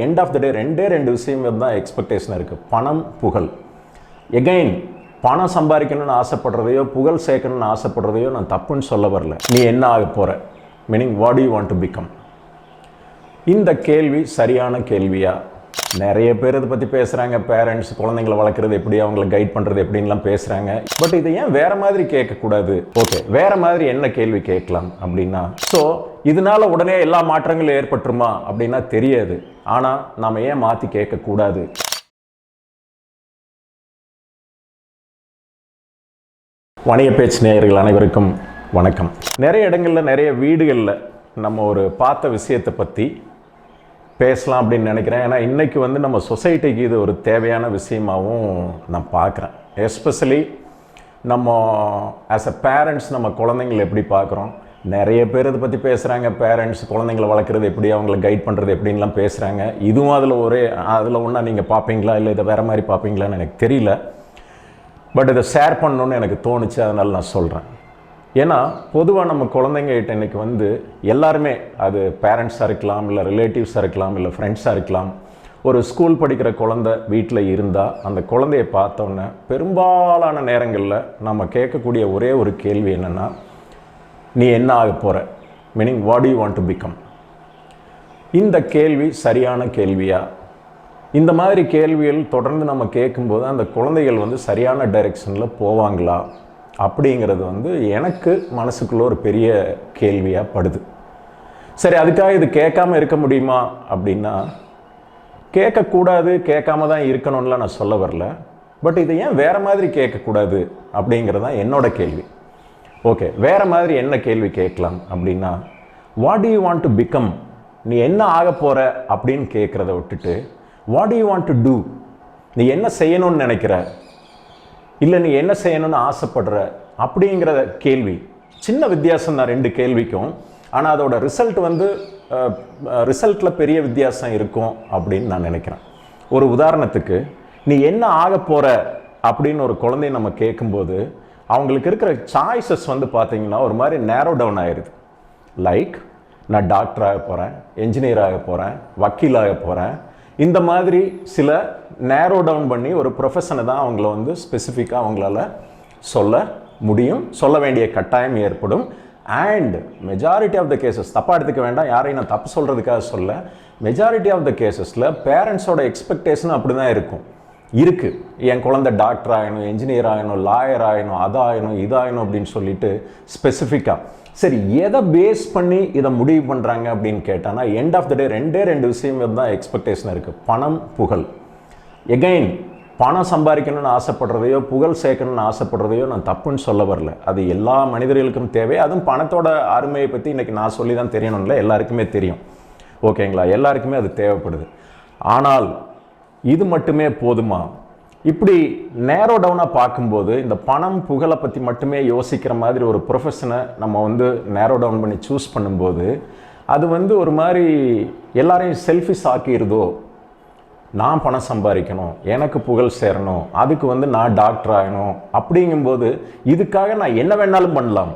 End of the டே ரெண்டே ரெண்டு விஷயம் தான் எக்ஸ்பெக்டேஷன் இருக்குது பணம் புகழ். எகைன் பணம் சம்பாதிக்கணும்னு ஆசைப்படுறதையோ புகழ் சேர்க்கணும்னு ஆசைப்படுறதையோ நான் தப்புன்னு சொல்ல வரல. நீ என்ன ஆக போகிற meaning what you want to become இந்த கேள்வி சரியான கேள்வியா? நிறைய பேர் இதை பற்றி பேசுகிறாங்க பேரண்ட்ஸ் குழந்தைங்களை வளர்க்குறது எப்படி அவங்கள கைட் பண்ணுறது எப்படின்லாம் பேசுகிறாங்க பட் இதை ஏன் வேறு மாதிரி கேட்கக்கூடாது? ஓகே வேறு மாதிரி என்ன கேள்வி கேட்கலாம் அப்படின்னா ஸோ இதனால உடனே எல்லா மாற்றங்களும் ஏற்பட்டுருமா அப்படின்னா தெரியாது. ஆனால் நாம் ஏன் மாற்றி கேட்கக்கூடாது? வணிக பேச்சு நேயர்கள் அனைவருக்கும் வணக்கம். நிறைய இடங்களில் நிறைய வீடுகளில் நம்ம ஒரு பார்த்த விஷயத்தை பற்றி பேசலாம் அப்படின்னு நினைக்கிறேன். ஏன்னா இன்றைக்கி வந்து நம்ம சொசைட்டிக்கு இது ஒரு தேவையான விஷயமாகவும் நான் பார்க்குறேன். எஸ்பெஷலி நம்ம ஆஸ் அ பேரண்ட்ஸ் நம்ம குழந்தைங்களை எப்படி பார்க்குறோம்? நிறைய பேர் இதை பற்றி பேசுகிறாங்க பேரண்ட்ஸ் குழந்தைங்களை வளர்க்குறது எப்படி அவங்கள கைட் பண்ணுறது எப்படின்லாம் பேசுகிறாங்க இதுவும் அதில் ஒரே அதில் ஒன்றா நீங்கள் பார்ப்பீங்களா? இல்லை இதை வேறு மாதிரி பார்ப்பீங்களான்னு எனக்கு தெரியல. பட் இதை ஷேர் பண்ணணுன்னு எனக்கு தோணுச்சு. அதனால் நான் சொல்கிறேன் ஏன்னா பொதுவாக நம்ம குழந்தைங்ககிட்ட இன்னைக்கு வந்து எல்லாருமே அது பேரண்ட்ஸாக இருக்கலாம் இல்லை ரிலேட்டிவ்ஸாக இருக்கலாம் இல்லை ஃப்ரெண்ட்ஸாக இருக்கலாம் ஒரு ஸ்கூல் படிக்கிற குழந்தை வீட்டில் இருந்தால் அந்த குழந்தைய பார்த்தோன்னே பெரும்பாலான நேரங்களில் நம்ம கேட்கக்கூடிய ஒரே ஒரு கேள்வி என்னென்னா நீ என்ன ஆக போகிற meaning what you want to become இந்த கேள்வி சரியான கேள்வியா? இந்த மாதிரி கேள்விகள் தொடர்ந்து நம்ம கேட்கும்போது அந்த குழந்தைகள் வந்து சரியான டைரெக்ஷனில் போவாங்களா? அப்படிங்கிறது வந்து எனக்கு மனசுக்குள்ள ஒரு பெரிய கேள்வியாக படுது. சரி அதுக்காக இது கேட்காம இருக்க முடியுமா அப்படின்னா கேட்கக்கூடாது கேட்காம தான் இருக்கணும்லாம் நான் சொல்ல வரல. பட் இதை ஏன் வேறு மாதிரி கேட்கக்கூடாது அப்படிங்கிறது தான் என்னோட கேள்வி. ஓகே வேறு மாதிரி என்ன கேள்வி கேட்கலாம் அப்படின்னா what you want to become நீ என்ன ஆக போகிற அப்படின்னு கேட்குறத விட்டுட்டு what you want to do நீ என்ன செய்யணும்னு நினைக்கிற? இல்லை நீ என்ன செய்யணும்னு ஆசைப்படுற? அப்படிங்கிற கேள்வி. சின்ன வித்தியாசம் தான் ரெண்டு கேள்விக்கும். ஆனால் அதோட ரிசல்ட் வந்து ரிசல்ட்டில் பெரிய வித்தியாசம் இருக்கும் அப்படின்னு நான் நினைக்கிறேன். ஒரு உதாரணத்துக்கு நீ என்ன ஆக போகிற அப்படின்னு ஒரு குழந்தைய நம்ம கேட்கும்போது அவங்களுக்கு இருக்கிற சாய்ஸஸ் வந்து பார்த்திங்கன்னா ஒரு மாதிரி நேரோ டவுன் ஆயிடுது லைக் நான் டாக்டர் ஆக போகிறேன் என்ஜினியர் ஆக போகிறேன் வக்கீல் ஆக போகிறேன் இந்த மாதிரி சில நேரோ டவுன் பண்ணி ஒரு ப்ரொஃபஷனை தான் அவங்கள வந்து ஸ்பெசிஃபிக்காக அவங்களால சொல்ல முடியும். சொல்ல வேண்டிய கட்டாயம் ஏற்படும். And majority of the cases தப்பாக எடுத்துக்க வேண்டாம் யாரையும் நான் தப்பு சொல்கிறதுக்காக சொல்ல. மெஜாரிட்டி ஆஃப் த கேசஸில் பேரண்ட்ஸோட எக்ஸ்பெக்டேஷன் அப்படி தான் இருக்கும். இருக்குது என் குழந்தை டாக்டர் ஆகணும் என்ஜினியர் ஆகணும் லாயர் ஆகணும் அதாகணும் இதாகணும் அப்படின்னு சொல்லிட்டு ஸ்பெசிஃபிக்காக சரி எதை பேஸ் பண்ணி இதை முடிவு பண்ணுறாங்க அப்படின்னு கேட்டானா எண்ட் ஆஃப் த டே ரெண்டே ரெண்டு விஷயம் தான் எக்ஸ்பெக்டேஷன் இருக்குது பணம் புகழ். எகைன் பணம் சம்பாதிக்கணும்னு ஆசைப்படுறதையோ புகழ் சேர்க்கணும்னு ஆசைப்படுறதையோ நான் தப்புன்னு சொல்ல வரல. அது எல்லா மனிதர்களுக்கும் தேவை. அதுவும் பணத்தோட அருமையை பற்றி இன்றைக்கி நான் சொல்லி தான் தெரியணும்ல. எல்லாருக்குமே தெரியும். ஓகேங்களா எல்லாருக்குமே அது தேவைப்படுது. ஆனால் இது மட்டுமே போதுமா? இப்படி நேரோ டவுனாக பார்க்கும்போது இந்த பணம் புகழை பற்றி மட்டுமே யோசிக்கிற மாதிரி ஒரு ப்ரொஃபஷனை நம்ம வந்து நேரோ டவுன் பண்ணி சூஸ் பண்ணும்போது அது வந்து ஒரு மாதிரி எல்லாரையும் செல்ஃபிஸ் ஆக்கிடுதோ நான் பணம் சம்பாதிக்கணும் எனக்கு புகழ் சேரணும் அதுக்கு வந்து நான் டாக்டர் ஆகணும் அப்படிங்கும்போது இதுக்காக நான் என்ன வேணாலும் பண்ணலாம்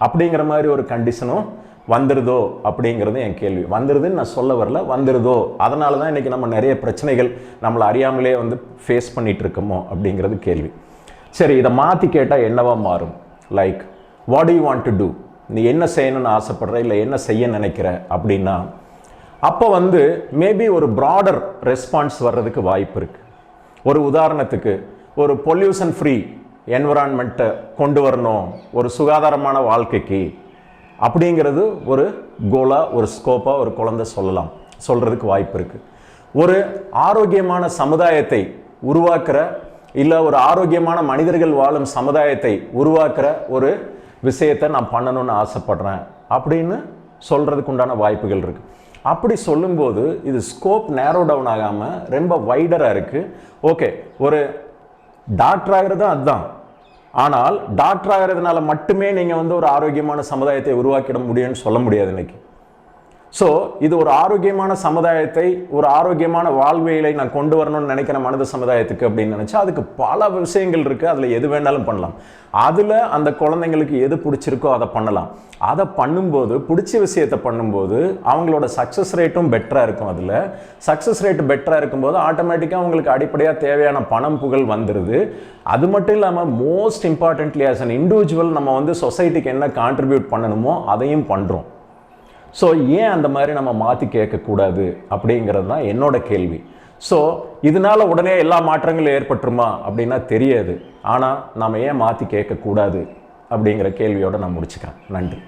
அப்படிங்கிற மாதிரி ஒரு கண்டிஷனும் வந்துடுதோ அப்படிங்கிறது என் கேள்வி. வந்துடுதுன்னு நான் சொல்ல வரல வந்துடுதோ அதனால தான் இன்றைக்கி நம்ம நிறைய பிரச்சனைகள் நம்மளை அறியாமலே வந்து ஃபேஸ் பண்ணிகிட்டு இருக்கோமோ அப்படிங்கிறது கேள்வி. சரி இதை மாற்றி கேட்டால் என்னவா மாறும்? Like what you want to do நீ என்ன செய்யணும்னு ஆசைப்படுற இல்லை என்ன செய்ய நினைக்கிற அப்படின்னா அப்போ வந்து மேபி ஒரு ப்ராடர் ரெஸ்பான்ஸ் வர்றதுக்கு வாய்ப்பு இருக்குது ஒரு உதாரணத்துக்கு ஒரு பொல்யூஷன் ஃப்ரீ என்விரான்மெண்ட்டை கொண்டு வரணும். ஒரு சுகாதாரமான வாழ்க்கைக்கு அப்படிங்கிறது ஒரு கோலாக ஒரு ஸ்கோப்பாக ஒரு குழந்தை சொல்லலாம். சொல்கிறதுக்கு வாய்ப்பு இருக்குது ஒரு ஆரோக்கியமான சமுதாயத்தை உருவாக்குற இல்லை ஒரு ஆரோக்கியமான மனிதர்கள் வாழும் சமுதாயத்தை உருவாக்குற ஒரு விஷயத்தை நான் பண்ணணும்னு ஆசைப்பட்றேன் அப்படின்னு சொல்கிறதுக்கு உண்டான வாய்ப்புகள் இருக்குது அப்படி சொல்லும்போது இது ஸ்கோப் நேரோ டவுன் ஆகாமல் ரொம்ப வைடராக இருக்குது ஓகே ஒரு டாக்டர் ஆகிறது அதுதான் ஆனால் டாக்டர் ஆகிறதுனால மட்டுமே நீங்கள் வந்து ஒரு ஆரோக்கியமான சமுதாயத்தை உருவாக்கிட முடியும்னு சொல்ல முடியாது இன்னைக்கு. ஸோ இது ஒரு ஆரோக்கியமான சமுதாயத்தை ஒரு ஆரோக்கியமான வாழ்வியலை நான் கொண்டு வரணும்னு நினைக்கிற மனித சமுதாயத்துக்கு அப்படின்னு நினச்சா அதுக்கு பல விஷயங்கள் இருக்குது அதில் எது வேணாலும் பண்ணலாம். அதில் அந்த குழந்தைங்களுக்கு எது பிடிச்சிருக்கோ அதை பண்ணலாம். அதை பண்ணும்போது பிடிச்ச விஷயத்தை பண்ணும்போது அவங்களோட சக்ஸஸ் ரேட்டும் பெட்டராக இருக்கும் அதில். சக்ஸஸ் ரேட் பெட்டராக இருக்கும்போது ஆட்டோமேட்டிக்காக அவங்களுக்கு அடிப்படையாக தேவையான பணம் புகழ் வந்துடுது அது மட்டும் இல்லாமல் most importantly as an individual நம்ம வந்து சொசைட்டிக்கு என்ன கான்ட்ரிபியூட் பண்ணணுமோ அதையும் பண்ணுறோம் ஸோ ஏன் அந்த மாதிரி நம்ம மாற்றி கேட்கக்கூடாது அப்படிங்கிறது தான் என்னோட கேள்வி. ஸோ இதனால உடனே எல்லா மாற்றங்களும் ஏற்பட்டுருமா அப்படின்னா தெரியாது. ஆனால் நாம் ஏன் மாற்றி கேட்கக்கூடாது அப்படிங்கிற கேள்வியோடு நான் முடிச்சுக்கிறேன். நன்றி.